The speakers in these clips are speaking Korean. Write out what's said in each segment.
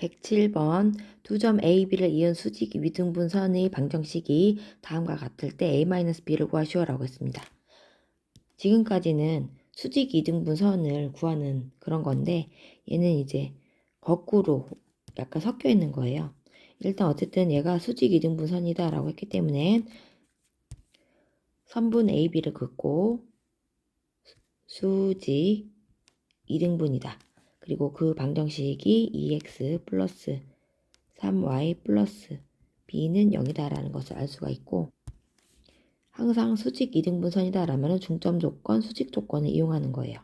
107번 두 점 A, B를 이은 수직 위등분 선의 방정식이 다음과 같을 때 A-B를 구하시오라고 했습니다. 지금까지는 수직 이등분 선을 구하는 그런 건데 얘는 이제 거꾸로 약간 섞여 있는 거예요. 일단 어쨌든 얘가 수직 이등분 선이다 라고 했기 때문에 선분 AB를 긋고 수직 이등분이다. 그리고 그 방정식이 2x 플러스 3y 플러스 b는 0이다라는 것을 알 수가 있고 항상 수직 이등분선이다 라면 중점 조건, 수직 조건을 이용하는 거예요.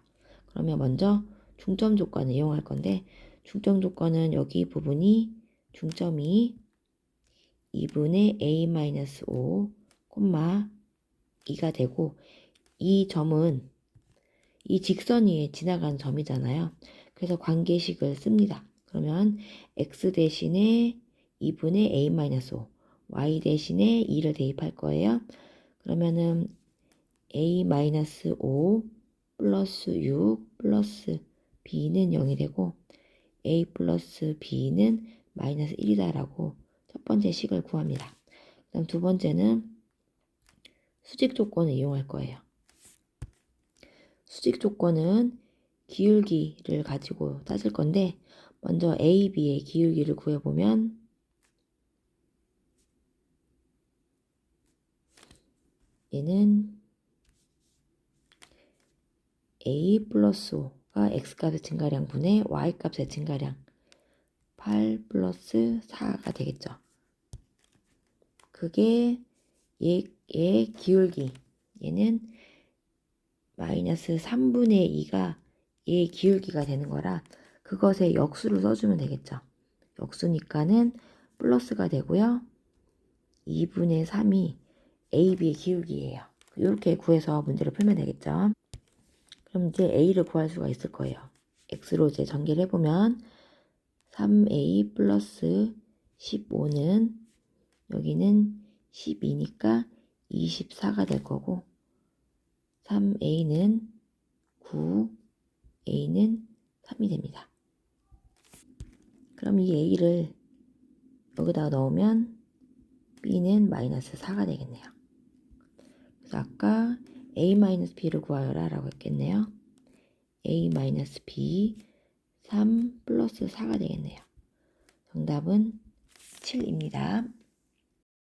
그러면 먼저 중점 조건을 이용할 건데 중점 조건은 여기 부분이 중점이 2분의 a-5, 2가 되고 이 점은 이 직선 위에 지나가는 점이잖아요. 그래서 관계식을 씁니다. 그러면 x 대신에 2분의 a-5, y 대신에 2를 대입할 거예요. 그러면은 a-5 플러스 6 플러스 b는 0이 되고 a 플러스 b는 마이너스 1이다라고 첫 번째 식을 구합니다. 그다음 두 번째는 수직 조건을 이용할 거예요. 수직 조건은 기울기를 가지고 따질 건데 먼저 A, B의 기울기를 구해보면 얘는 A 플러스 5가 X값의 증가량 분의 Y값의 증가량 8 플러스 4가 되겠죠. 그게 얘의 기울기 얘는 마이너스 3분의 2가 얘의 기울기가 되는 거라 그것에 역수를 써주면 되겠죠. 역수니까는 플러스가 되고요. 2분의 3이 AB의 기울기예요. 이렇게 구해서 문제를 풀면 되겠죠. 그럼 이제 A를 구할 수가 있을 거예요. X로 이제 전개를 해보면 3A 플러스 15는 여기는 12니까 24가 될 거고 3A는 9, A는 3이 됩니다. 그럼 이 A를 여기다가 넣으면 B는 마이너스 4가 되겠네요. 그래서 아까 A-B를 구하여라 라고 했겠네요. A-B 3 플러스 4가 되겠네요. 정답은 7입니다.